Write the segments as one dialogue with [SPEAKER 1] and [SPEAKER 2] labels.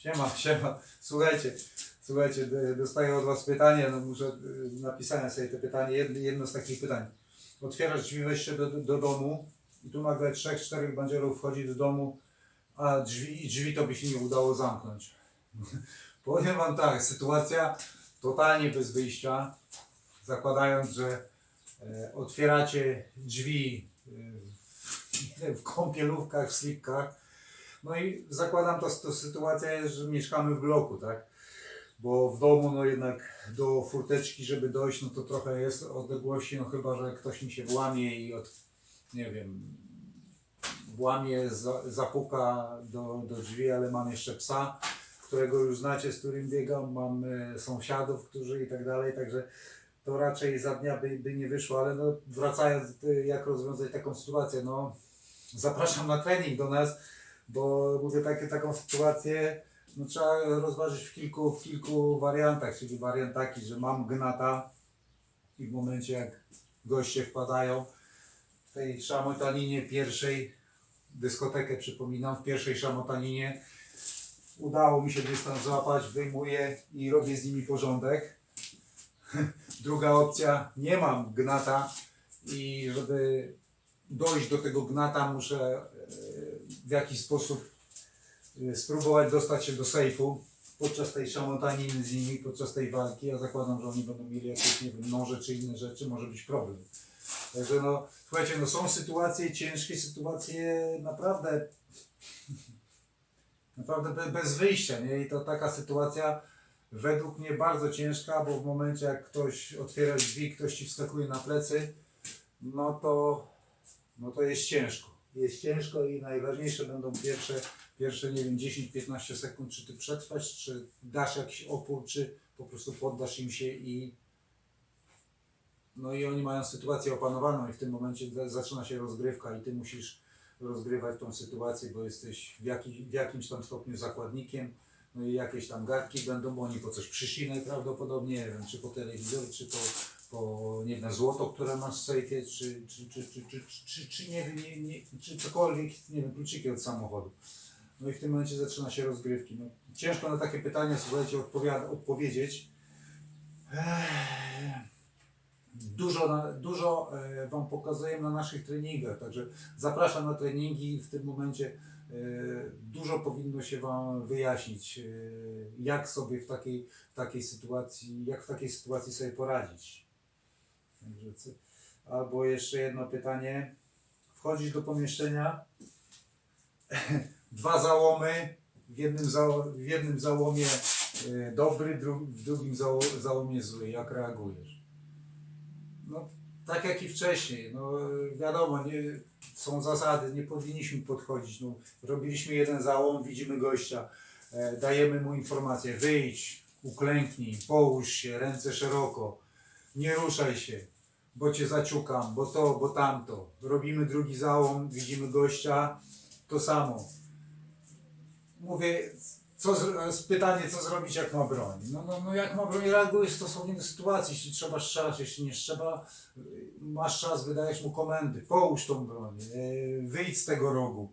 [SPEAKER 1] Siema, siema. Słuchajcie, słuchajcie, dostaję od Was pytanie, no muszę, y, napisałem sobie te pytanie, jedno, z takich pytań. Otwierasz drzwi, wejście do, do domu i tu nagle trzech, czterech bandzierów wchodzi do domu, a drzwi, drzwi to by się nie udało zamknąć. Powiem Wam tak, sytuacja totalnie bez wyjścia, zakładając, że otwieracie drzwi e, w, kąpielówkach, w slipkach, no i zakładam, to, to sytuacja jest, że mieszkamy w bloku, tak? Bo w domu, no jednak do furteczki, żeby dojść, no to trochę jest odległości, no chyba, że ktoś mi się włamie i od, nie wiem, włamie, za, zapuka do, do drzwi, ale mam jeszcze psa, którego już znacie, z którym biegam, mam e, sąsiadów, którzy i tak dalej, także to raczej za dnia by, by nie wyszło, ale no wracając, e, jak rozwiązać taką sytuację, no zapraszam na trening do nas, bo mówię takie, taką sytuację, no trzeba rozważyć w kilku, w kilku wariantach, czyli wariant taki, że mam gnata i w momencie jak goście wpadają w tej szamotaninie pierwszej, dyskotekę przypominam, w pierwszej szamotaninie udało mi się dystans złapać, wyjmuję i robię z nimi porządek. Druga opcja, nie mam gnata i żeby dojść do tego gnata muszę e, w jakiś sposób e, spróbować dostać się do sejfu podczas tej szamotaniny z nimi, podczas tej walki. Ja zakładam, że oni będą mieli jakieś, nie wiem, noże czy inne rzeczy, może być problem. Także no, słuchajcie, no są sytuacje ciężkie, sytuacje naprawdę naprawdę be- bez wyjścia, nie? I to taka sytuacja według mnie bardzo ciężka, bo w momencie jak ktoś otwiera drzwi, ktoś ci wskakuje na plecy, no to, no to jest ciężko. Jest ciężko i najważniejsze będą pierwsze, pierwsze nie wiem, 10-15 sekund, czy ty przetrwasz, czy dasz jakiś opór, czy po prostu poddasz im się i no i oni mają sytuację opanowaną i w tym momencie za- zaczyna się rozgrywka i ty musisz rozgrywać tą sytuację, bo jesteś w, w jakimś tam stopniu zakładnikiem, no i jakieś tam gadki będą, bo oni po coś przyszli najprawdopodobniej, nie wiem, czy po telewizor, czy po, po nie wiem, złoto, które masz w sejfie, czy, czy, czy, czy, czy, czy, czy nie wiem, nie, nie, czy cokolwiek, nie wiem, kluczyki od samochodu. No i w tym momencie zaczyna się rozgrywki. No, ciężko na takie pytania, słuchajcie, odpowiada, odpowiedzieć. Eee, dużo, dużo e, Wam pokazuję na naszych treningach, także zapraszam na treningi w tym momencie dużo powinno się Wam wyjaśnić, e, jak sobie w takiej, w takiej sytuacji, jak w takiej sytuacji sobie poradzić. Albo jeszcze jedno pytanie. Wchodzisz do pomieszczenia, dwa załomy, w jednym, zało, w jednym załomie e, dobry, w drugim zało, załomie zły. Jak reagujesz? No, tak jak i wcześniej. No, wiadomo, nie, są zasady, nie powinniśmy podchodzić. No, robiliśmy jeden załom, widzimy gościa, e, dajemy mu informację, wyjdź, uklęknij, połóż się, ręce szeroko, nie ruszaj się, bo cię zaciukam, bo to, bo tamto. Robimy drugi załom, widzimy gościa, to samo. Mówię, co zro- pytanie, co zrobić, jak ma broń. No, no, no jak ma broń, reagujesz stosownie do sytuacji. Jeśli trzeba strzelać, jeśli nie trzeba, y, masz czas, wydajesz mu komendy, połóż tą broń, yy, wyjdź z tego rogu.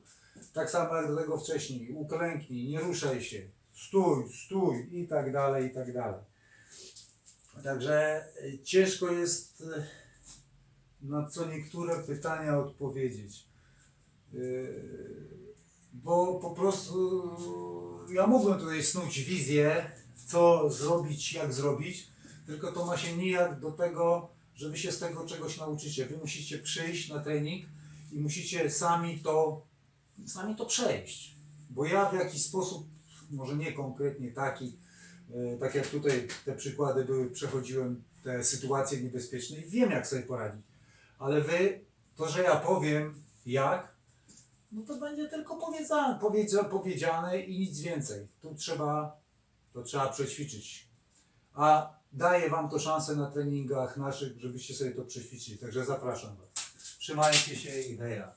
[SPEAKER 1] Tak samo jak do tego wcześniej, uklęknij, nie ruszaj się, stój, stój i tak dalej, i tak dalej. Także y, ciężko jest y, na co niektóre pytania odpowiedzieć. Bo po prostu ja mógłbym tutaj snuć wizję, co zrobić, jak zrobić, tylko to ma się nijak do tego, że wy się z tego czegoś nauczycie. Wy musicie przyjść na trening i musicie sami to, sami to przejść. Bo ja w jakiś sposób, może nie konkretnie taki, e, tak jak tutaj te przykłady były, przechodziłem te sytuacje niebezpieczne i wiem jak sobie poradzić. Ale wy, to że ja powiem jak, no to będzie tylko powiedziane, powiedzia, powiedziane i nic więcej. Tu trzeba, to trzeba przećwiczyć. A daję Wam to szansę na treningach naszych, żebyście sobie to przećwiczyli. Także zapraszam Was. Trzymajcie się i hejra.